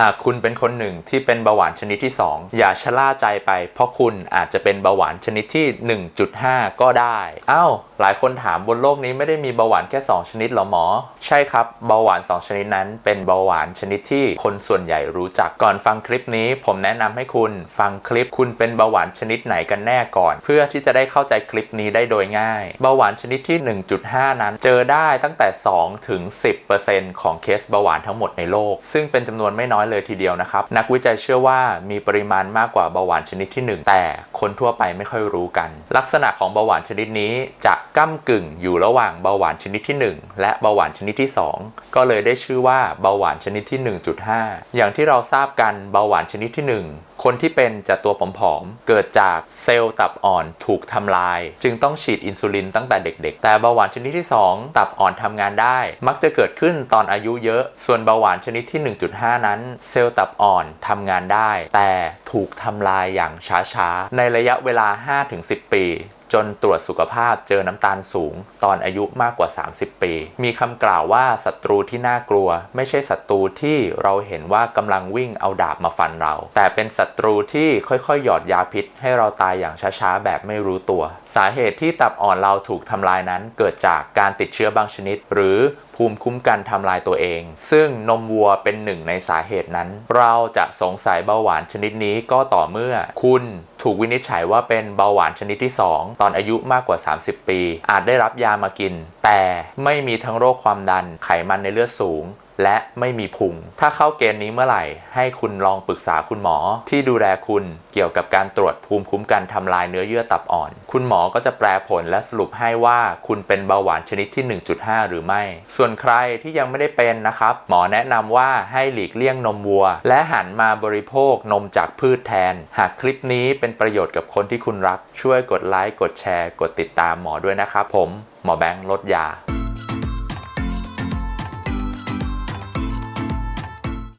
หากคุณเป็นคนหนึ่งที่เป็นเบาหวานชนิดที่ 2 อย่าชะล่าใจไป เพราะคุณอาจจะเป็นเบาหวานชนิดที่ 1.5 ก็ได้อ้าวหลายคนถามบนโลกนี้ไม่ได้มีเบาหวานแค่ 2 ชนิดหรอหมอ ใช่ครับเบาหวาน 2 ชนิดนั้น เป็นเบาหวานชนิดที่คนส่วนใหญ่รู้จักก่อนฟังคลิปนี้ ผมแนะนำให้คุณฟังคลิปคุณเป็นเบาหวานชนิดไหนกันแน่ก่อน เพื่อที่จะได้เข้าใจคลิปนี้ได้โดยง่าย เบาหวานชนิดที่ 1.5 นั้น เจอได้ตั้งแต่ 2 ถึง 10%ของเคสเบาหวานทั้งหมดในโลก ซึ่งเป็นจำนวนไม่น้อยเลยทีเดียวนะครับนักวิจัยเชื่อว่ามีปริมาณมากกว่าเบาหวานชนิดที่ 1 แต่คนทั่วไปไม่ค่อยรู้กัน ลักษณะของเบาหวานชนิดนี้จะ ก้ากึ่งอยู่ระหว่างเบาหวานชนิดที่ 1 และเบาหวานชนิดที่ 2 ก็เลยได้ชื่อว่าเบาหวานชนิดที่ 1.5 อย่างที่เราทราบกันเบาหวานชนิดที่ 1 คนที่เป็นจะตัวผอมๆ เกิดจากเซลล์ตับอ่อนถูกทำลาย จึงต้องฉีดอินซูลินตั้งแต่เด็กๆ แต่เบาหวานชนิดที่ 2 ตับอ่อนทำงานได้ มักจะเกิดขึ้นตอนอายุเยอะ ส่วนเบาหวานชนิดที่ 1.5 นั้น เซลล์ตับอ่อนทำงานได้ แต่ถูกทำลายอย่างช้าๆ ในระยะเวลา 5-10 ปีจนตรวจสุขภาพเจอน้ำตาลสูง ตอนอายุมากกว่า 30 ปี มีคำกล่าวว่าศัตรูที่น่ากลัว ไม่ใช่ศัตรูที่เราเห็นว่ากำลังวิ่งเอาดาบมาฟันเรา แต่เป็นศัตรูที่ค่อยๆ หยอดยาพิษ ให้เราตายอย่างช้าๆ แบบไม่รู้ตัว สาเหตุที่ตับอ่อนเราถูกทำลายนั้น เกิดจากการติดเชื้อบางชนิด หรือภูมิคุ้มกันทำลายตัวเอง ซึ่งนมวัวเป็นหนึ่งในสาเหตุนั้น เราจะสงสัยเบาหวานชนิดนี้ก็ต่อเมื่อ คุณถูกวินิจฉัยว่าเป็นเบาหวานชนิดที่ 2 ตอนอายุมากกว่า 30 ปี อาจได้รับยามากิน แต่ไม่มีทั้งโรคความดันไขมันในเลือดสูง และไม่มีพุง ถ้าเข้าเกณฑ์นี้เมื่อไหร่ ให้คุณลองปรึกษาคุณหมอ ที่ดูแลคุณเกี่ยวกับการตรวจภูมิคุ้มกันทำลายเนื้อเยื่อตับอ่อน คุณหมอก็จะแปลผลและสรุปให้ว่าคุณเป็นเบาหวานชนิดที่ 1.5 หรือไม่ ส่วนใครที่ยังไม่ได้เป็นนะครับ หมอแนะนำว่าให้หลีกเลี่ยงนมวัว และหันมาบริโภคนมจากพืชแทน หากคลิปนี้เป็นประโยชน์กับคนที่คุณรัก ช่วยกดไลค์กดแชร์ กดติดตามหมอด้วยนะครับผม หมอแบงค์ลดยา